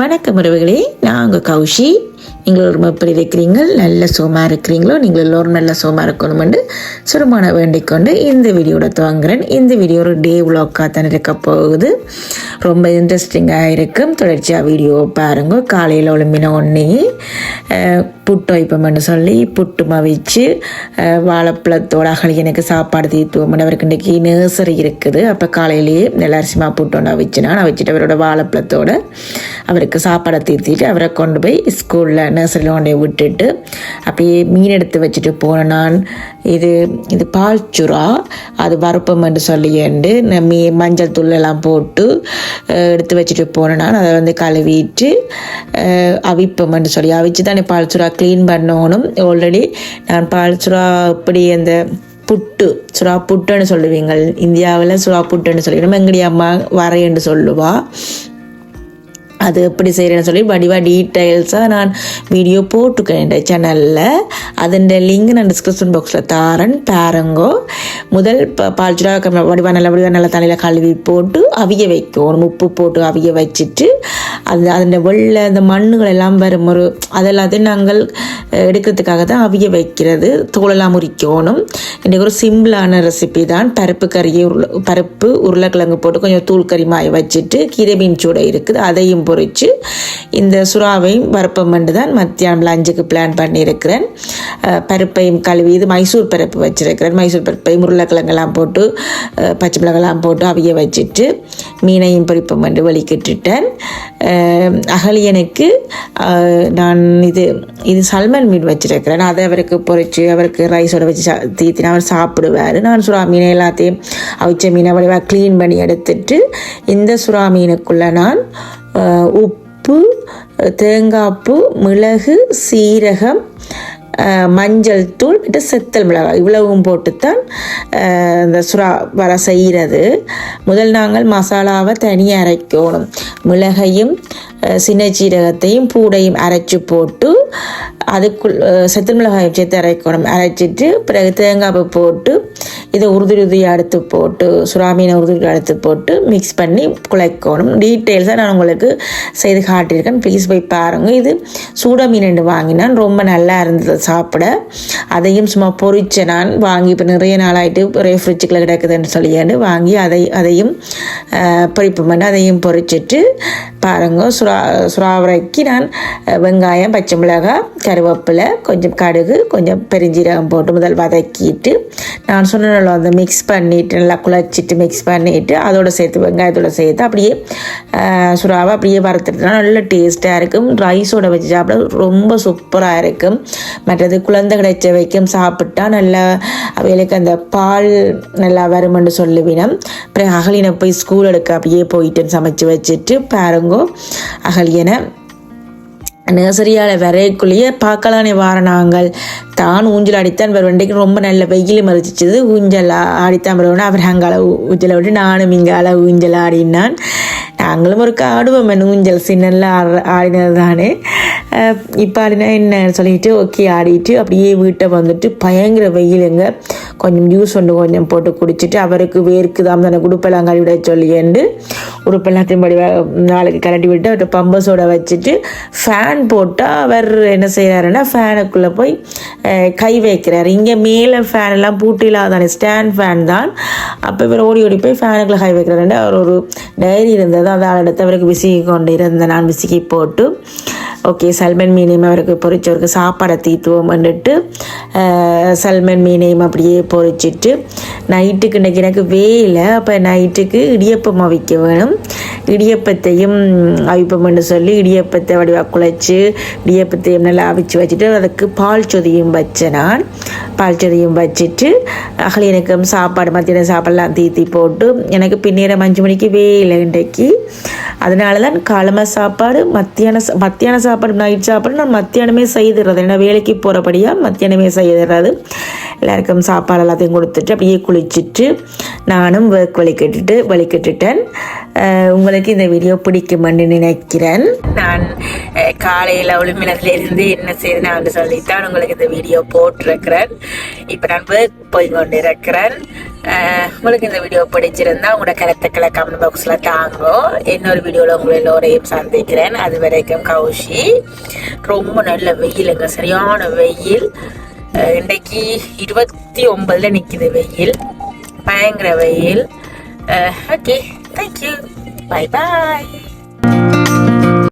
வணக்கம் உறவுகளே. நான் உங்கள் கௌஷி. நீங்கள் ஒரு எப்படி இருக்கிறீங்கள்? நல்ல சுகமாக இருக்கிறீங்களோ? நீங்கள் எல்லோரும் நல்ல சுகமாக இருக்கணுமென்று சுரமான வேண்டிக் கொண்டு இந்த வீடியோட துவங்குறேன் இந்த வீடியோ ஒரு டே விளாக்காக தான் இருக்க போகுது. ரொம்ப இன்ட்ரெஸ்டிங்காக இருக்கும். தொடர்ச்சியாக வீடியோ பாருங்க. காலையில் ஒழும்பின ஒன்றே புட்டு வைப்போம்னு சொல்லி புட்டு மவிச்சு வாழைப்பழத்தோட அகலி எனக்கு சாப்பாடு தீர்த்துவோம் அவருக்கு இன்றைக்கி நர்சரி இருக்குது. அப்போ காலையிலேயே நெல்லரிசிமா புட்டு ஒன்று வச்சு நான் வச்சுட்டு அவரோட வாழைப்பழத்தோட அவருக்கு சாப்பாடை தீர்த்திட்டு அவரை கொண்டு போய் ஸ்கூலில் நர்சரியில் கொண்டு விட்டுட்டு அப்படியே மீன் எடுத்து வச்சுட்டு போனேன் நான் இது இது பால் சுறா அது வறுப்பம் என்று சொல்லிண்டு மீ மஞ்சள் தூள் எல்லாம் போட்டு எடுத்து வச்சுட்டு போனேன் நான். அதை வந்து கழுவிட்டு அவிப்பம் என்று சொல்லி அவிச்சு தான் பால் சுறா க்ளீன் பண்ணணும். ஆல்ரெடி நான் பால் சுறா இப்படி அந்த புட்டு சுறா புட்டுன்னு சொல்லுவீங்க இந்தியாவில் சுறா புட்டுன்னு சொல்லி நம்ம எங்கடி அம்மா வரையன்னு சொல்லுவா. அது எப்படி செய்கிறேன்னு சொல்லி வடிவாக டீட்டெயில்ஸாக நான் வீடியோ போட்டுக்கேன் இந்த சேனலில் அதன் லிங்க் நான் டிஸ்கிரிப்ஷன் பாக்ஸில் தாரன் பாருங்கோ. முதல் ப பால்ச்சுரா வடிவா நல்ல வடிவா நல்ல தலையில் கழுவி போட்டு அவிய வைக்கணும் உப்பு போட்டு அவிய வச்சுட்டு அது அதன் வெள்ளை அந்த மண்ணுகள் எல்லாம் வரும். ஒரு அதெல்லாத்தையும் நாங்கள் எடுக்கிறதுக்காக தான் அவிய வைக்கிறது. தோலெல்லாம் முறிக்கணும். இன்றைக்கி ஒரு சிம்பிளான ரெசிபி தான். பருப்பு கறியை உருளை பருப்பு உருளைக்கிழங்கு போட்டு கொஞ்சம் தூள் கறி மாய வச்சுட்டு கீரை மீன் சூடை இருக்குது. அதையும் பொறிச்சு இந்த சுறாவையும் வறுப்பம் பண்ணி தான் மத்தியானம் லஞ்சுக்கு பிளான் பண்ணியிருக்கிறேன். பருப்பையும் கழுவி இது மைசூர் பருப்பு வச்சுருக்கிறேன். மைசூர் பருப்பையும் உருளைக்கிழங்கெல்லாம் போட்டு பச்சை மிளகெல்லாம் போட்டு அவிய வச்சுட்டு மீனையும் பொரிப்பம் பண்ணி வலிக்கிட்டுட்டேன் அகலியனுக்கு நான் இது இது சல்மன் மீன் வச்சிருக்கிறேன். அதை அவருக்கு பொறிச்சு அவருக்கு ரைஸோட வச்சு சா தீத்தினா அவர் சாப்பிடுவார். நான் சுறா மீனை எல்லாத்தையும் அவிச்ச மீனை வடிவாக க்ளீன் பண்ணி எடுத்துட்டு இந்த சுறா மீனுக்குள்ளே நான் உப்பு தேங்காய்ப்பு மிளகு சீரகம் மஞ்சள் தூள் விட்டு செத்தல் மிளகாய். இவ்வளவும் போட்டுத்தான் இந்த சுறா வர செய்கிறது முதல் நாங்கள் மசாலாவை தனியாக அரைக்கணும். மிளகையும் சின்ன சீரகத்தையும் பூடையும் அரைச்சி போட்டு அதுக்குள் செத்து மிளகாயை சேர்த்து அரைக்கணும். அரைச்சிட்டு பிறகு தேங்காய் போட்டு இதை உருது உறுதியாக எடுத்து போட்டு சுறாமீனை உருது எடுத்து போட்டு மிக்ஸ் பண்ணி குழைக்கணும். டீட்டெயில்ஸாக நான் உங்களுக்கு செய்து காட்டியிருக்கேன். ப்ளீஸ் போய் பாருங்கள் இது சூட மீன் ரெண்டு வாங்கினான். ரொம்ப நல்லா இருந்தது சாப்பிட. அதையும் சும்மா பொறிச்ச நான் வாங்கி இப்போ நிறைய நாளாயிட்டு ஒரே ஃப்ரிட்ஜுக்குள்ள கிடக்குதுன்னு சொல்லியாண்டு வாங்கி அதை அதையும் பொறிப்பு பொரிப்பு பண்ணி அதையும் பொரிச்சிட்டு பாருங்க. சுறா சுறாவரைக்கு நான் வெங்காயம் பச்சை மிளகாய் கருவேப்பிலை கொஞ்சம் கடுகு கொஞ்சம் பெருஞ்சீரகம் போட்டு முதல் வதக்கிட்டு நான் சொன்ன அந்த மிக்ஸ் பண்ணிவிட்டு நல்லா குழச்சிட்டு மிக்ஸ் பண்ணிவிட்டு அதோட சேர்த்து வெங்காயத்தோட சேர்த்து அப்படியே சுறாவை அப்படியே வறுத்துட்டுனா நல்ல டேஸ்ட்டாக இருக்கும். ரைஸோட வச்சு சாப்பிட ரொம்ப சூப்பராக இருக்கும். மற்றது குழந்தை கிடைச்ச வைக்கும் சாப்பிட்டா நல்லா அவைகளுக்கு அந்த பால் நல்லா வருமென்று சொல்லுவினம் அப்புறம் அகலினை போய் ஸ்கூல் எடுக்க அப்படியே போயிட்டு சமைச்சு வச்சுட்டு பாருங்க அகல் என நர்சரியால் வரைக்குள்ளேயே பார்க்கலானே வார நாங்கள். தான் ஊஞ்சல் அடித்தான் வேறு வண்டிக்கு ரொம்ப நல்ல வெயில் மறிச்சிச்சது ஊஞ்சல் அடித்தான் ஆடித்தான் வருவோம் அவர் அங்கால ஊஞ்சலை விட்டு நானும் அளவு ஊஞ்சல் ஆடினான். நாங்களும் ஒரு ஆடுவோம் நூஞ்சல் ஊஞ்சல் சின்னல்ல ஆடுற ஆடினது தானே இப்போ ஆடினா என்ன சொல்லிட்டு ஓகே ஆடிட்டு அப்படியே வீட்டை வந்துட்டு பயங்கர வெயிலுங்க கொஞ்சம் ஜூஸ் ஒன்று கொஞ்சம் போட்டு குடிச்சிட்டு அவருக்கு வேர்க்குதாம் தானே உடுப்பெல்லாம் கழுவிட விட சொல்லியண்டு உடுப்பெல்லாத்தையும் படி நாளைக்கு கலட்டி விட்டு அவர்கிட்ட பம்பஸோட வச்சுட்டு ஃபேன் போட்டால் அவர் என்ன செய்கிறாருன்னா ஃபேனுக்குள்ளே போய் கை வைக்கிறார் இங்கே மேலே ஃபேன் எல்லாம் பூட்டிலாதானே ஸ்டாண்ட் ஃபேன் தான் அப்போ இவர் ஓடி ஓடி போய் ஃபேனுக்குள்ளே கை வைக்கிறாரு அவர் ஒரு டைரி இருந்தது அதை அடுத்து அவருக்கு விசிக்கி கொண்டு இருந்த நான் விசிக்கி போட்டு ஓகே சல்மன் மீனையும் அவருக்கு பொரிச்சவருக்கு சாப்பாடை தீத்துவோம் வந்துட்டு சல்மன் மீனையும் அப்படியே பொரிச்சிட்டு நைட்டுக்கு இன்னைக்கு எனக்கு வேலை அப்போ நைட்டுக்கு இடியப்பம் அவிக்க வேணும். இடியப்பத்தையும் அவிப்பம்னு சொல்லி இடியப்பத்தை வடிவாக குழைச்சி இடியப்பத்தையும் நல்லா அவிச்சு வச்சுட்டு அதுக்கு பால் சொதியும் வச்சேன் நான் பால் செடியும் வச்சுட்டு அகலியனுக்கும் சாப்பாடு மத்தியானம் சாப்பாடெல்லாம் தீத்தி போட்டு எனக்கு பின்னேரம் அஞ்சு மணிக்கு வேலை இன்றைக்கு. அதனால தான் காலமாக சாப்பாடு மத்தியான சா- மத்தியான சாப்பாடு நைட் சாப்பாடு நான் மத்தியானமே செய்துடுறது. ஏன்னா வேலைக்கு போகிறபடியாக மத்தியானமே செய்துடுறது. எல்லாருக்கும் சாப்பாடு எல்லாத்தையும் கொடுத்துட்டு அப்படியே குளிச்சுட்டு நானும் ஒர்க் வலிக்கட்டுட்டு வலிக்கட்டுட்டேன் உங்களுக்கு இந்த வீடியோ பிடிக்குமென்னு நினைக்கிறேன். நான் காலையில் ஒளிமினத்திலிருந்து என்ன செய்யணும் சொல்லித்தான் உங்களுக்கு இந்த வீடியோ போட்டிருக்கிறேன். இப்போ நான் போய் கொண்டு இருக்கிறேன் உங்களுக்கு இந்த வீடியோ பிடிச்சிருந்தா உங்களோட கருத்துக்களை கமெண்ட் பாக்ஸில் தாங்கோ. இன்னொரு வீடியோவில் உங்களை எல்லோரையும் சந்திக்கிறேன். அது வரைக்கும் கௌஷி ரொம்ப நல்ல வெயிலுங்க சரியான வெயில். இன்றைக்கு இருபத்தி ஒம்பதில் நிற்கிது வெயில். பயங்கர வெயில். Okay thank you bye bye